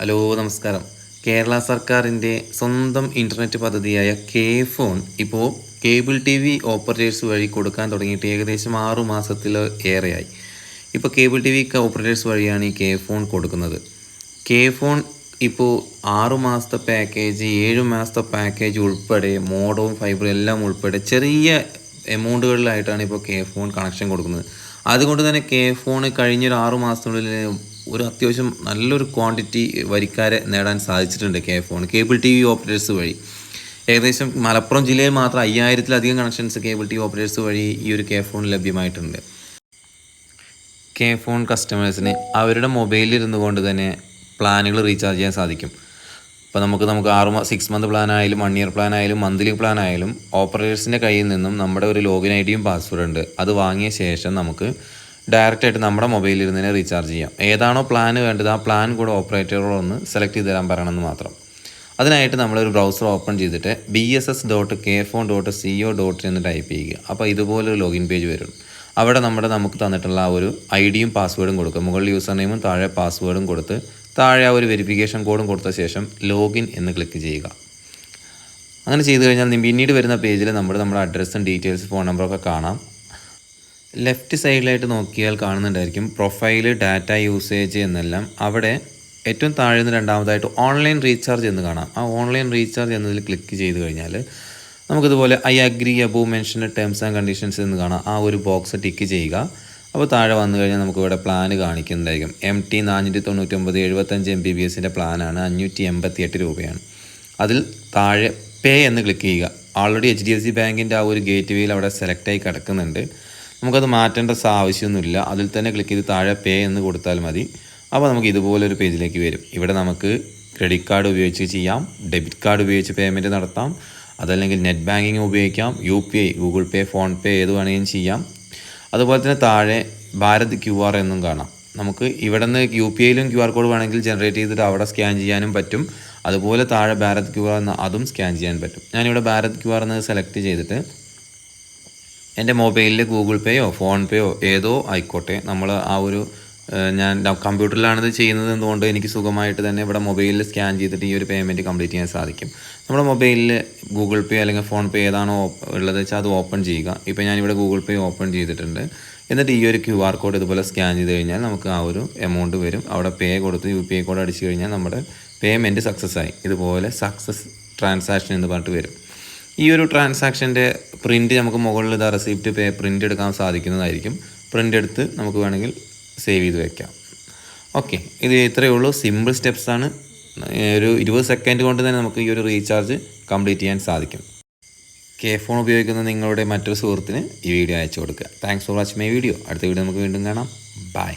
Hello നമസ്കാരം. കേരള സർക്കാരിന്റെ സ്വന്തം ഇന്റർനെറ്റ് പദ്ധതിയായ കെ ഫോൺ ഇപ്പോൾ കേബിൾ ടി വി ഓപ്പറേറ്റേഴ്സ് വഴി കൊടുക്കാൻ തുടങ്ങിയിട്ട് ഏകദേശം ആറു മാസത്തിൽ ഏറെയായി. ഇപ്പോൾ കേബിൾ ടി വി ഓപ്പറേറ്റേഴ്സ് വഴിയാണ് ഈ കെ ഫോൺ കൊടുക്കുന്നത്. കെ ഫോൺ ഇപ്പോൾ ആറു മാസത്തെ പാക്കേജ് ഏഴ് മാസത്തെ പാക്കേജ് ഉൾപ്പെടെ മോഡവും ഫൈബറും എല്ലാം ഉൾപ്പെടെ ചെറിയ എമൗണ്ടുകളിലായിട്ടാണ് ഇപ്പോൾ കെ ഫോൺ കണക്ഷൻ കൊടുക്കുന്നത്. അതുകൊണ്ട് തന്നെ കെ ഫോൺ കഴിഞ്ഞൊരു ആറു മാസത്തിനുള്ളിൽ ഒരു അത്യാവശ്യം നല്ലൊരു ക്വാണ്ടിറ്റി വരിക്കാരെ നേടാൻ സാധിച്ചിട്ടുണ്ട് K FON cable T V operators വഴി. ഏകദേശം മലപ്പുറം ജില്ലയിൽ മാത്രം അയ്യായിരത്തിലധികം connections cable T V operators വഴി ഈ ഒരു കെ ഫോൺ ലഭ്യമായിട്ടുണ്ട്. കെ ഫോൺ കസ്റ്റമേഴ്സിന് അവരുടെ മൊബൈലിൽ ഇരുന്നു കൊണ്ട് തന്നെ പ്ലാനുകൾ റീചാർജ് ചെയ്യാൻ സാധിക്കും. ഇപ്പോൾ നമുക്ക് നമുക്ക് ആറ് സിക്സ് മന്ത് പ്ലാൻ ആയാലും വൺ ഇയർ പ്ലാൻ ആയാലും മന്ത്ലി പ്ലാൻ ആയാലും ഓപ്പറേറ്റേഴ്സിന്റെ കയ്യിൽ നിന്നും നമ്മുടെ ഒരു ലോഗിൻ ഐ ഡിയും പാസ്വേഡ് ഉണ്ട്. അത് വാങ്ങിയ ശേഷം നമുക്ക് ഡയറക്റ്റ് ആയിട്ട് നമ്മുടെ മൊബൈലിൽ ഇരുന്ന് റീചാർജ് ചെയ്യാം. ഏതാണോ പ്ലാൻ വേണ്ടത് ആ പ്ലാൻ കൂടെ ഓപ്പറേറ്ററോട് ഒന്ന് സെലക്ട് ചെയ്ത് തരാൻ പറയണമെന്ന് മാത്രം. അതിനായിട്ട് നമ്മളൊരു ബ്രൗസർ ഓപ്പൺ ചെയ്തിട്ട് B S S dot K FON dot C O dot എന്ന് ടൈപ്പ് ചെയ്യുക. അപ്പോൾ ഇതുപോലൊരു ലോഗിൻ പേജ് വരും. അവിടെ നമ്മുടെ നമുക്ക് തന്നിട്ടുള്ള ആ ഒരു ഐ ഡിയും പാസ്വേഡും കൊടുക്കുക. മുകളിൽ യൂസർ നെയിമും താഴെ പാസ്വേഡും കൊടുത്ത് താഴെ ആ ഒരു വെരിഫിക്കേഷൻ കോഡും കൊടുത്ത ശേഷം ലോഗിൻ എന്ന് ക്ലിക്ക് ചെയ്യുക. അങ്ങനെ ചെയ്തു കഴിഞ്ഞാൽ പിന്നീട് വരുന്ന പേജിൽ നമ്മൾ നമ്മുടെ അഡ്രസ്സും ഡീറ്റെയിൽസ് ഫോൺ നമ്പറൊക്കെ കാണാം. ലെഫ്റ്റ് സൈഡിലായിട്ട് നോക്കിയാൽ കാണുന്നുണ്ടായിരിക്കും പ്രൊഫൈൽ ഡാറ്റ യൂസേജ് എന്നെല്ലാം. അവിടെ ഏറ്റവും താഴെ നിന്ന് രണ്ടാമതായിട്ട് ഓൺലൈൻ റീചാർജ് എന്ന് കാണാം. ആ ഓൺലൈൻ റീചാർജ് എന്നതിൽ ക്ലിക്ക് ചെയ്ത് കഴിഞ്ഞാൽ നമുക്കിതുപോലെ I agree above mention terms and conditions എന്ന് കാണാം. ആ ഒരു ബോക്സ് ടിക്ക് ചെയ്യുക. അപ്പോൾ താഴെ വന്നു കഴിഞ്ഞാൽ നമുക്കിവിടെ പ്ലാൻ കാണിക്കുന്നുണ്ടായിരിക്കും എം ടി നാനൂറ്റി തൊണ്ണൂറ്റൊമ്പത് എഴുപത്തഞ്ച് എം ബി ബി എസിന്റെ പ്ലാനാണ്. അഞ്ഞൂറ്റി എൺപത്തി എട്ട് രൂപയാണ്. അതിൽ താഴെ പേ എന്ന് ക്ലിക്ക് ചെയ്യുക. Already H D F C ബാങ്കിന്റെ ആ ഒരു ഗേറ്റ് വേയിൽ അവിടെ സെലക്ട് ആയി കിടക്കുന്നുണ്ട്. നമുക്കത് മാറ്റേണ്ട ആവശ്യമൊന്നുമില്ല. അതിൽ തന്നെ ക്ലിക്ക് ചെയ്ത് താഴെ പേ എന്ന് കൊടുത്താൽ മതി. അപ്പോൾ നമുക്ക് ഇതുപോലൊരു പേജിലേക്ക് വരും. ഇവിടെ നമുക്ക് ക്രെഡിറ്റ് കാർഡ് ഉപയോഗിച്ച് ചെയ്യാം. ഡെബിറ്റ് കാർഡ് ഉപയോഗിച്ച് പേയ്മെന്റ് നടത്താം. അതല്ലെങ്കിൽ നെറ്റ് ബാങ്കിങ് ഉപയോഗിക്കാം. U P I Google Pay PhonePe ഏത് വേണമെങ്കിലും ചെയ്യാം. അതുപോലെ തന്നെ താഴെ ഭാരത് ക്യു ആർ എന്നും കാണാം. നമുക്ക് ഇവിടെ നിന്ന് യു പി ഐയിലും ക്യു ആർ കോഡ് വേണമെങ്കിൽ ജനറേറ്റ് ചെയ്തിട്ട് അവിടെ സ്കാൻ ചെയ്യാനും പറ്റും. അതുപോലെ താഴെ ഭാരത് ക്യു ആർ എന്ന അതും സ്കാൻ ചെയ്യാൻ പറ്റും. ഞാനിവിടെ ഭാരത് ക്യു ആർ എന്ന് സെലക്ട് ചെയ്തിട്ട് എന്റെ മൊബൈലിൽ ഗൂഗിൾ പേയോ ഫോൺ പേയോ ഏതോ ആയിക്കോട്ടെ. നമ്മൾ ആ ഒരു ഞാൻ കമ്പ്യൂട്ടറിലാണിത് ചെയ്യുന്നത് എന്തുകൊണ്ട് എനിക്ക് സുഖമായിട്ട് തന്നെ ഇവിടെ മൊബൈലിൽ സ്കാൻ ചെയ്തിട്ട് ഈ ഒരു പേയ്മെന്റ് കംപ്ലീറ്റ് ചെയ്യാൻ സാധിക്കും. നമ്മുടെ മൊബൈലിൽ ഗൂഗിൾ പേ അല്ലെങ്കിൽ ഫോൺ പേ ഏതാണോ ഉള്ളത് വെച്ചാൽ അത് ഓപ്പൺ ചെയ്യുക. ഇപ്പോൾ ഞാനിവിടെ ഗൂഗിൾ പേ ഓപ്പൺ ചെയ്തിട്ടുണ്ട്. എന്നിട്ട് ഈ ഒരു ക്യു ആർ കോഡ് ഇതുപോലെ സ്കാൻ ചെയ്ത് കഴിഞ്ഞാൽ നമുക്ക് ആ ഒരു എമൗണ്ട് വരും. അവിടെ പേ കൊടുത്ത് യു പി ഐ കോഡ് അടിച്ചു കഴിഞ്ഞാൽ നമ്മുടെ പേയ്മെന്റ് സക്സസ് ആയി ഇതുപോലെ സക്സസ് ട്രാൻസാക്ഷൻ എന്ന് പറഞ്ഞിട്ട് വരും. ഈ ഒരു ട്രാൻസാക്ഷന്റെ പ്രിന്റ് നമുക്ക് മുകളിൽ ഇതാ റെസിപ്റ്റ് പേ പ്രിന്റ് എടുക്കാൻ സാധിക്കുന്നതായിരിക്കും. പ്രിന്റ് എടുത്ത് നമുക്ക് വേണമെങ്കിൽ സേവ് ചെയ്ത് വയ്ക്കാം ഓക്കെ ഇത് ഇത്രയേ ഉള്ളൂ. സിമ്പിൾ സ്റ്റെപ്സാണ് ഒരു ഇരുപത് സെക്കൻഡ് കൊണ്ട് തന്നെ നമുക്ക് ഈ ഒരു റീചാർജ് കംപ്ലീറ്റ് ചെയ്യാൻ സാധിക്കും. കെ ഫോൺ ഉപയോഗിക്കുന്ന നിങ്ങളുടെ മറ്റൊരു സുഹൃത്തിന് ഈ വീഡിയോ അയച്ചു കൊടുക്കുക. Thanks for watching my video അടുത്ത വീഡിയോ നമുക്ക് വീണ്ടും കാണാം. ബൈ